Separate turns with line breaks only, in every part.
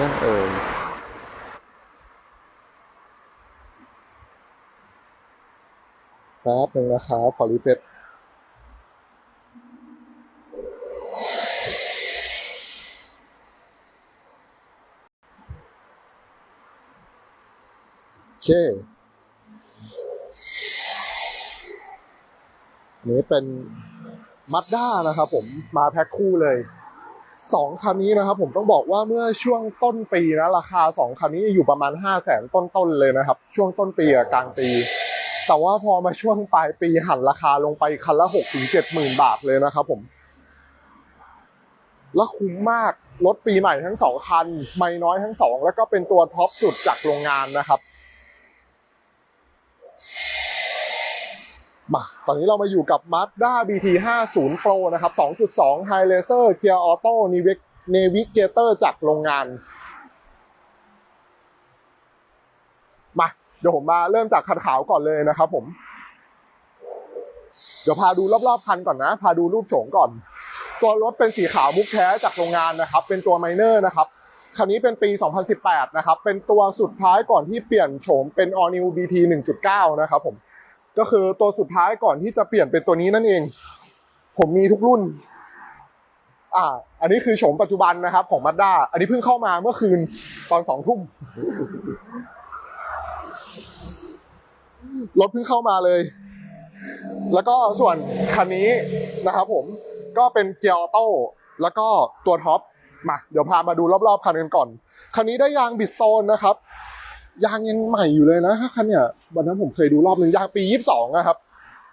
ยังเอ่ยแป๊บหนึ่งนะครับขอรีเฟรชโอเคนี้เป็นมัดด้านะครับผมมาแพ็คคู่เลย สองคันนี้นะครับผมต้องบอกว่าเมื่อช่วงต้นปีนะราคาสองคันนี้อยู่ประมาณห้าแสนต้นๆเลยนะครับ ช่วงต้นปีกับกลางปี แต่ว่าพอมาช่วงปลายปีหันราคาลงไปคันละหกถึงเจ็ดหมื่นบาทเลยนะครับผมและคุ้มมากรถปีใหม่ทั้งสองคัน ไม่น้อยทั้งสองแล้วก็เป็นตัวท็อปสุดจากโรงงานนะครับ มาตอนนี้เรามาอยู่กับ Mazda BT 50 Pro นะครับ 2.2 High Laser Gear Auto Navigator จากโรงงาน มาเดี๋ยวผมมาเริ่มจากคันขาวก่อนเลยนะครับผม เดี๋ยวพาดูรอบๆคันก่อนนะ พาดูรูปโฉมก่อน ตัวรถเป็นสีขาวมุกแท้จากโรงงานนะครับ เป็นตัวไมเนอร์นะครับคันนี้เป็นปี 2018 นะครับ เป็นตัวสุดท้ายก่อนที่เปลี่ยนโฉมเป็น All New BT 1.9 นะครับผม ก็คือตัวสุดท้ายก่อนที่จะเปลี่ยนเป็นตัวนี้นั่นเอง ผมมีทุกรุ่น อ่า อันนี้คือโฉมปัจจุบันนะครับ ของ Mazda อันนี้เพิ่งเข้ามาเมื่อคืนตอนสองทุ่มรถเพิ่งเข้ามาเลย แล้วก็ส่วนคันนี้นะครับผมก็เป็นเกียร์ออโต้แล้วก็ตัวท็อปมาเดี๋ยวพามาดูรอบๆคันกันก่อน คันนี้ได้ยางบิสโตนนะครับ ยางยังใหม่อยู่เลยนะคันเนี่ยวันนั้นผมเคยดูรอบหนึ่งยางปียี่สิบสองนะครับ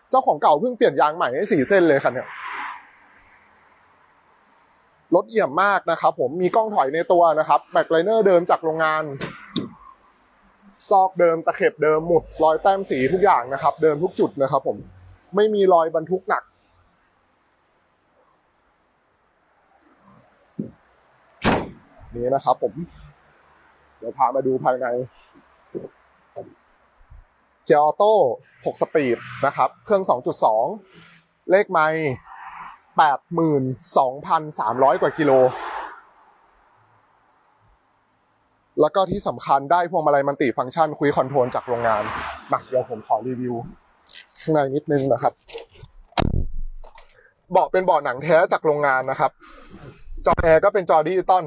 เจ้าของเก่าเพิ่งเปลี่ยนยางใหม่ให้สี่เส้นเลยคันเนี่ยรถเอี่ยมมากนะครับ ผมมีกล้องถอยในตัวนะครับแบ็คไลเนอร์เดิมจากโรงงาน ซอกเดิมตะเข็บเดิมหมุดรอยแต้มสีทุกอย่างนะครับ เดิมทุกจุดนะครับ ผมไม่มีรอยบรรทุกหนักนี่นะครับผม เดี๋ยวพามาดูภายในเจออโต้6สปีดนะครับ เครื่อง 2.2 เลขไมล์82,300 กว่ากิโล แล้วก็ที่สำคัญได้พวงมาลัยมันติฟังก์ชันคุยคอนโทรลจากโรงงานมาเดี๋ยวผมขอรีวิวข้างในนิดนึงนะครับ เบาะเป็นเบาะหนังแท้จากโรงงานนะครับ จอแอร์ก็เป็นจอดิจิตอล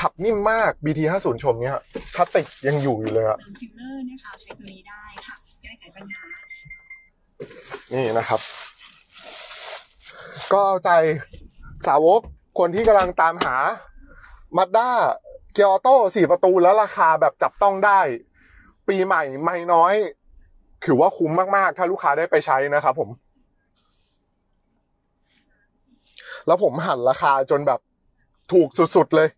ขับนิ่มมาก BT 50ชมเนี่ยพลาสติกยังอยู่อยู่เลยอะ
ฟิลเลอร์นะคะใช้ตัวนี้ได้ค่ะแก้ไขปัญหา
นี่นะครับ ก็เอาใจสาวกคนที่กำลังตามหา Mazda เกียร์ออโต้สี่ประตูแล้วราคาแบบจับต้องได้ ปีใหม่ไม่น้อย ถือว่าคุ้มมาก ๆ ถ้าลูกค้าได้ไปใช้นะครับผม แล้วผมหันราคาจนแบบ ถูกสุด ๆ เลย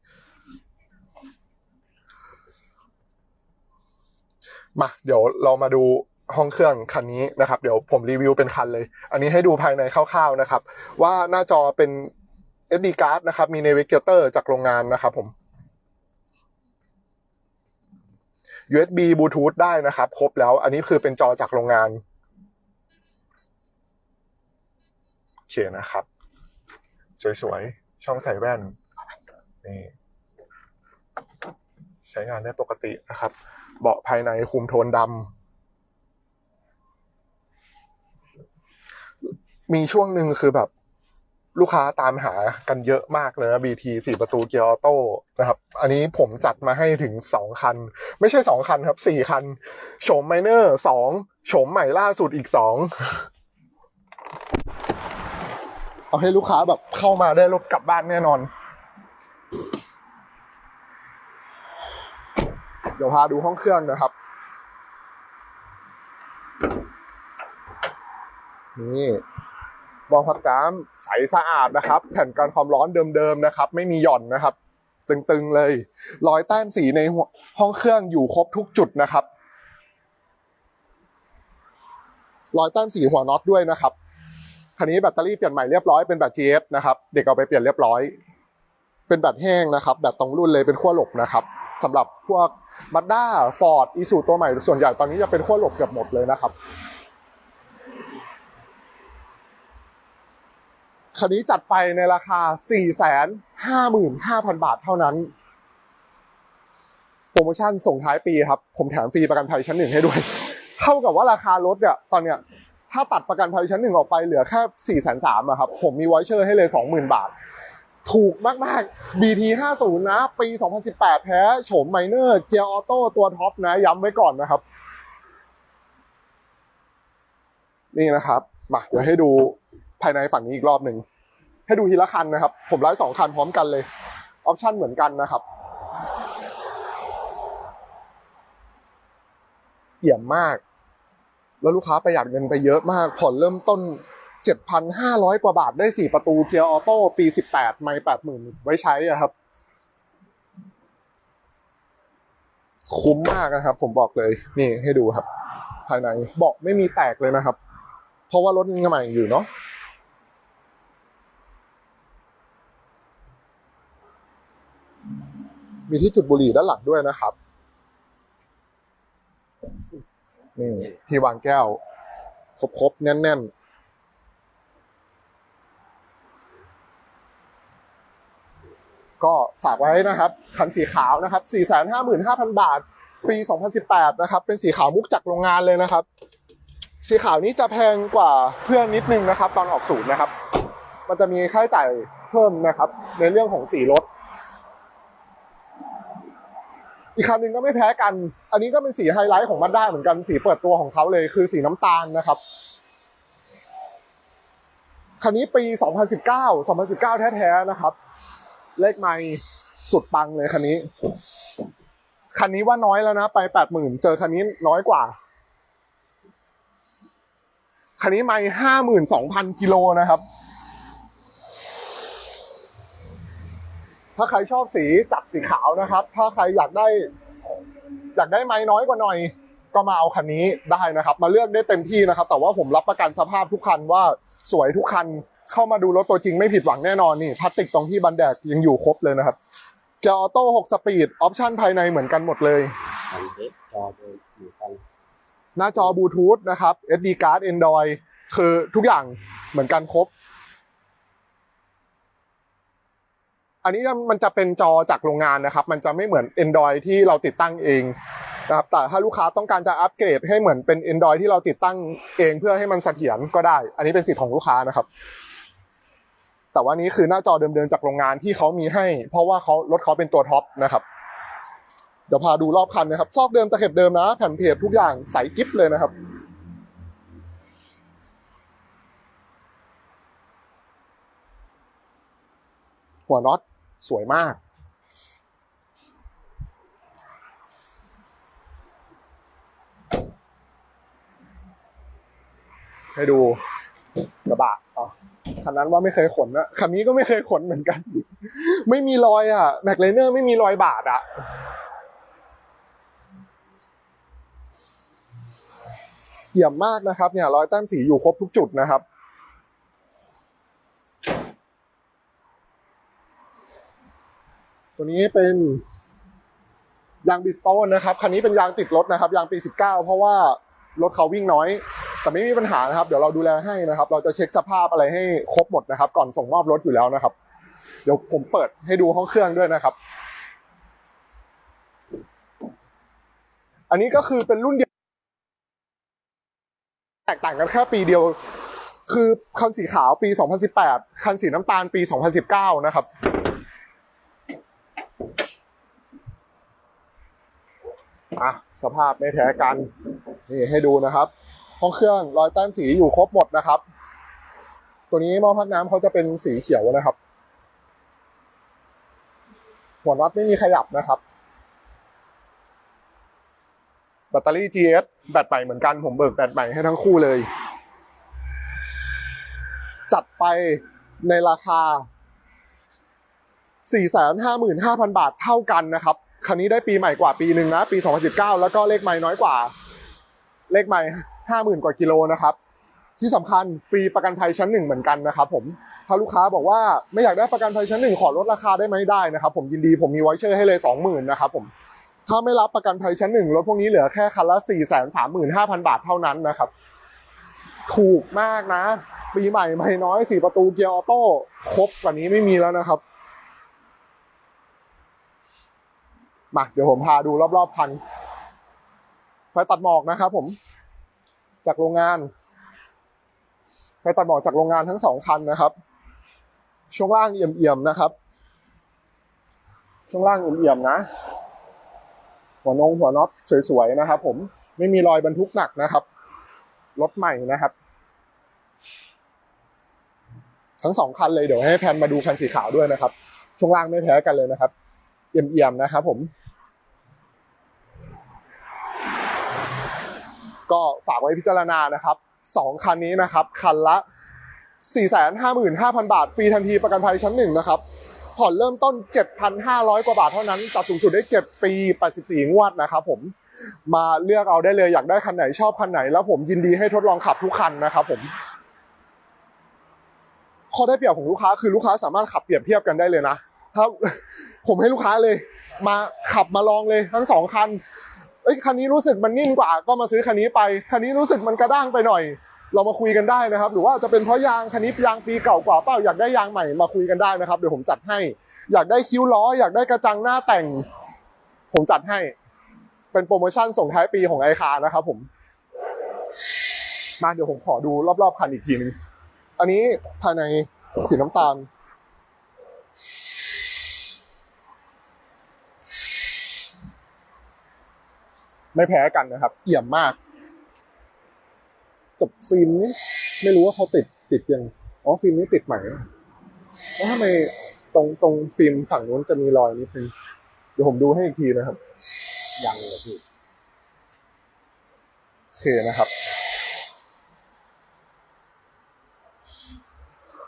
มา เดี๋ยวเรามาดูห้องเครื่องคันนี้นะครับ เดี๋ยวผมรีวิวเป็นคันเลย อันนี้ให้ดูภายในคร่าวๆนะครับ ว่าหน้าจอเป็น SD card นะครับ มี Navigator จากโรงงานนะครับผม USB Bluetooth ได้นะครับ ครบแล้ว อันนี้คือเป็นจอจากโรงงานโอเคนะครับ สวยๆ ช่องใส่แว่น นี่ใช้งานได้ปกตินะครับ เบาะภายในคุมโทนดำมีช่วงหนึ่งคือแบบลูกค้าตามหากันเยอะมากเลยนะ BT สี่ประตูเกียร์ออโต้นะครับ อันนี้ผมจัดมาให้ถึงสองคัน ไม่ใช่สองคันครับสี่คัน โฉมไมเนอร์สองโฉมใหม่ล่าสุดอีกสองเอาให้ลูกค้าแบบเข้ามาได้รถกลับบ้านแน่นอน เดี๋ยวพาดูห้องเครื่องนะครับ นี่มองพักน้ำใสสะอาดนะครับ แผ่นกันความร้อนเดิมๆนะครับ ไม่มีหย่อนนะครับ ตึงๆเลย รอยแต้มสีในห้องเครื่องอยู่ครบทุกจุดนะครับ รอยแต้มสีหัวน็อตด้วยนะครับคันนี้แบตเตอรี่เปลี่ยนใหม่เรียบร้อยเป็นแบต GS นะครับ เด็กเอาไปเปลี่ยนเรียบร้อย เป็นแบตแห้งนะครับ แบตตรงรุ่นเลยเป็นขั้วหลบนะครับ สำหรับพวกบัตด้าฟอร์ดอีซูตัวใหม่ ส่วนใหญ่ตอนนี้จะเป็นขั้วหลบเกือบหมดเลยนะครับคันนี้จัดไปในราคา 455,000 บาทเท่านั้น โปรโมชั่นส่งท้ายปีครับ ผมแถมฟรีประกันภัยชั้นหนึ่งให้ด้วย เท่ากับว่าราคารถเนี่ย ตอนเนี้ย ถ้าตัดประกันภัยชั้นหนึ่งออกไปเหลือแค่สี่แสนสามอะครับ ผมมีไวเชอร์ให้เลยสองหมื่นบาท ถูกมากๆ BT 50นะ ปี 2018แท้โฉมไมเนอร์เกียร์ออโต้ตัวท็อปนะ ย้ำไว้ก่อนนะครับ นี่นะครับ มาเดี๋ยวให้ดูภายในฝั่งนี้อีกรอบหนึ่ง ให้ดูทีละคันนะครับ ผมไลฟ์สองคันพร้อมกันเลย ออปชั่นเหมือนกันนะครับ เอี่ยมมาก แล้วลูกค้าประหยัดเงินไปเยอะมาก ผ่อนเริ่มต้น 7,500 กว่าบาทได้ 4 ประตูเกียร์ออโต้ปี 18 ไม่ 80,000 ไว้ใช้อะครับ คุ้มมากนะครับ ผมบอกเลย นี่ให้ดูครับ ภายในเบาะไม่มีแตกเลยนะครับ เพราะว่ารถใหม่อยู่เนาะมีที่จุดบุหรี่ด้านหลังด้วยนะครับ นี่ที่วางแก้ว ครบๆ แน่น ๆ ก็ฝากไว้นะครับ คันสีขาวนะครับ 455,000 บาท ปี 2018 นะครับ เป็นสีขาวมุกจากโรงงานเลยนะครับ สีขาวนี้จะแพงกว่าเพื่อนนิดนึงนะครับ ตอนออกศูนย์นะครับ มันจะมีค่าใช้จ่ายเพิ่มนะครับ ในเรื่องของสีรถ อีกคันหนึ่งก็ไม่แพ้กัน อันนี้ก็เป็นสีไฮไลท์ของมันได้เหมือนกัน สีเปิดตัวของเขาเลย คือสีน้ำตาลนะครับคันนี้ปี 2019 2019 แท้ๆ นะครับ เลขไม่สุดปังเลยคันนี้ คันนี้ว่าน้อยแล้วนะ ไป80,000เจอคันนี้น้อยกว่า คันนี้ไม่52,000กิโลนะครับ ถ้าใครชอบสีจัดสีขาวนะครับ ถ้าใครอยากได้ อยากได้ไม้น้อยกว่าหน่อย ก็มาเอาคันนี้ได้นะครับ มาเลือกได้เต็มที่นะครับ แต่ว่าผมรับประกันสภาพทุกคันว่าสวยทุกคัน เข้ามาดูรถตัวจริงไม่ผิดหวังแน่นอนนี่พลาสติกตรงที่บันแดกยังอยู่ครบเลยนะครับจอออโต้6สปีดออปชันภายในเหมือนกันหมดเลย
จออยู่กัน
หน้าจอบลูทูธนะครับ SD card Android คือทุกอย่างเหมือนกันครบ อันนี้มันจะเป็นจอจากโรงงานนะครับ มันจะไม่เหมือน Android ที่เราติดตั้งเองนะครับ แต่ถ้าลูกค้าต้องการจะอัปเกรดให้เหมือนเป็น Android ที่เราติดตั้งเองเพื่อให้มันเสถียรก็ได้ อันนี้เป็นสิทธิ์ของลูกค้านะครับ แต่ว่านี้คือหน้าจอเดิมๆจากโรงงานที่เขามีให้ เพราะว่าเขารถเขาเป็นตัวท็อปนะครับ เดี๋ยวพาดูรอบคันนะครับ ซอกเดิมตะเข็บเดิมนะ แผ่นเพจทุกอย่างใสกิ๊บเลยนะครับหัวน็อตสวยมาก ให้ดูกระบะ คันนั้นว่าไม่เคยขนนะคันนี้ก็ไม่เคยขนเหมือนกัน ไม่มีรอยอะแม็กเลเนอร์ไม่มีรอยบาดอะเยี่ยมมากนะครับ เนี่ยรอยแต้มสีอยู่ครบทุกจุดนะครับตัวนี้เป็นยางบิสโตนนะครับ คันนี้เป็นยางติดรถนะครับ ยางปี 19 เพราะว่ารถเขาวิ่งน้อย แต่ไม่มีปัญหานะครับ เดี๋ยวเราดูแลให้นะครับ เราจะเช็คสภาพอะไรให้ครบหมดนะครับ ก่อนส่งมอบรถอยู่แล้วนะครับ เดี๋ยวผมเปิดให้ดูห้องเครื่องด้วยนะครับ อันนี้ก็คือเป็นรุ่นเดียว แตกต่างกันแค่ปีเดียว คือคันสีขาวปี 2018 คันสีน้ำตาลปี 2019 นะครับอะสภาพไม่แท้กัน นี่ให้ดูนะครับ ห้องเครื่องรอยแต้มสีอยู่ครบหมดนะครับ ตัวนี้หม้อพักน้ำเขาจะเป็นสีเขียวนะครับหัวน็อตไม่มีขยับนะครับ แบตเตอรี่ GS แบตใหม่เหมือนกันผมเบิกแบตใหม่ให้ทั้งคู่เลย จัดไปในราคา 455,000 บาทเท่ากันนะครับ คันนี้ได้ปีใหม่กว่าปีหนึ่งนะ ปี 2019 แล้วก็เลขใหม่น้อยกว่า เลขใหม่ 50,000 กว่ากิโลนะครับ ที่สำคัญฟรีประกันภัยชั้นหนึ่งเหมือนกันนะครับผมถ้าลูกค้าบอกว่าไม่อยากได้ประกันภัยชั้นหนึ่งขอลดราคาได้ไหมได้นะครับ ผมยินดีผมมีไวเชอร์ให้เลย 20,000นะครับผมถ้าไม่รับประกันภัยชั้นหนึ่งรถพวกนี้เหลือแค่คันละสี่แสนสามหมื่นห้าพันบาทเท่านั้นนะครับถูกมากนะปีใหม่ไม่น้อยสี่ประตูเกียร์ออโต้ครบกว่านี้ไม่มีแล้วนะครับมาเดี๋ยวผมพาดูรอบๆคันไฟตัดหมอกนะครับผม จากโรงงานไฟตัดหมอกจากโรงงานทั้งสองคันนะครับ ช่วงล่างเอี่ยมๆนะครับ ช่วงล่างเอี่ยมๆนะ หัวนงหัวน็อตสวยๆนะครับ ผมไม่มีรอยบรรทุกหนักนะครับรถใหม่นะครับ ทั้งสองคันเลยเดี๋ยวให้แพนมาดูคันสีขาวด้วยนะครับ ช่วงล่างไม่แพ้กันเลยนะครับ เอี่ยมๆนะครับ ผม ก็ฝากไว้พิจารณานะครับสองคันนี้นะครับ คันละ 455,000 บาท ฟรีทันทีประกันภัยชั้นหนึ่งนะครับผ่อนเริ่มต้น 7,500 กว่าบาทเท่านั้นตัดสูงสุดได้ 7 ปี 84 งวดนะครับผมมาเลือกเอาได้เลยอยากได้คันไหนชอบคันไหน แล้วผมยินดีให้ทดลองขับทุกคันนะครับผมข้อได้เปรียบของลูกค้าคือลูกค้าสามารถขับเปรียบเทียบกันได้เลยนะถ้าผมให้ลูกค้าเลย มาขับมาลองเลยทั้งสองคัน อ้ยคันนี้รู้สึกมันนิ่มกว่า ก็มาซื้อคันนี้ไป คันนี้รู้สึกมันกระด้างไปหน่อย เรามาคุยกันได้นะครับ หรือว่าจะเป็นเพราะยางคันนี้ยางปีเก่ากว่าเปล่าอยากได้ยางใหม่มาคุยกันได้นะครับเดี๋ยวผมจัดให้ อยากได้คิ้วล้อ อยากได้กระจังหน้าแต่ง ผมจัดให้ เป็นโปรโมชั่นส่งท้ายปีของไอคานะครับ ผม มาเดี๋ยวผมขอดูรอบๆคันอีกทีนึงอันนี้ภายในสีน้ำตาล ไม่แพ้กันนะครับ เอี่ยมมากกับฟิล์มนี่ไม่รู้ว่าเขาติดติดยังอ๋อฟิล์มนี้ติดใหม่นะแล้วทำไมตรงตรงฟิล์มฝั่งนู้นจะมีรอยนิดนึงเดี๋ยวผมดูให้อีกทีนะครับ
ยังเลยพี่
โอเคนะครับ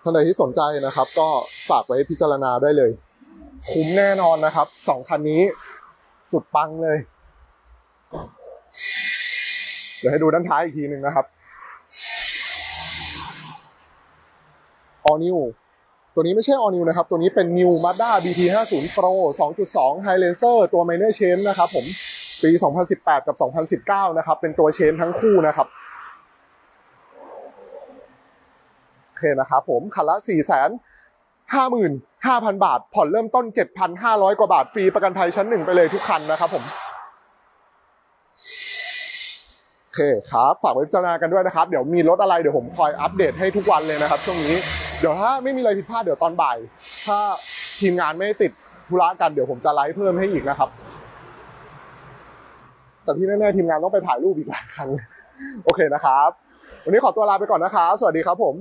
ท่านใดที่สนใจนะครับ ก็ฝากไว้พิจารณาได้เลย คุ้มแน่นอนนะครับสองคันนี้สุดปังเลย เดี๋ยวให้ดูด้านท้ายอีกทีหนึ่งนะครับ All New ตัวนี้ไม่ใช่ All New นะครับ ตัวนี้เป็น New Mazda BT 50 Pro 2.2 High Lancer ตัว Minor Change นะครับผม ปี 2018 กับ 2019 นะครับ เป็นตัวเชนทั้งคู่นะครับโอเคนะครับผมคันละ4 5 5 0 0 0 บาท ผ่อนเริ่มต้น 7,500 กว่าบาท ฟรีประกันภัยชั้นหนึ่งไปเลยทุกคันนะครับผม โอ เคครับฝากไว้พิจารณากันด้วยนะครับ เดี๋ยวมีรถอะไรเดี๋ยวผมคอยอัปเดตให้ทุกวันเลยนะครับช่วงนี้เดี๋ยวถ้าไม่มีอะไรผิดพลาดเดี๋ยวตอนบ่าย ถ้าทีมงานไม่ติดธุระกันเดี๋ยวผมจะไลฟ์เพิ่มให้อีกนะครับ แต่ที่แน่ๆทีมงานต้องไปถ่ายรูปอีกหลายครั้งโอเคนะครับ วันนี้ขอตัวลาไปก่อนนะครับ สวัสดีครับผม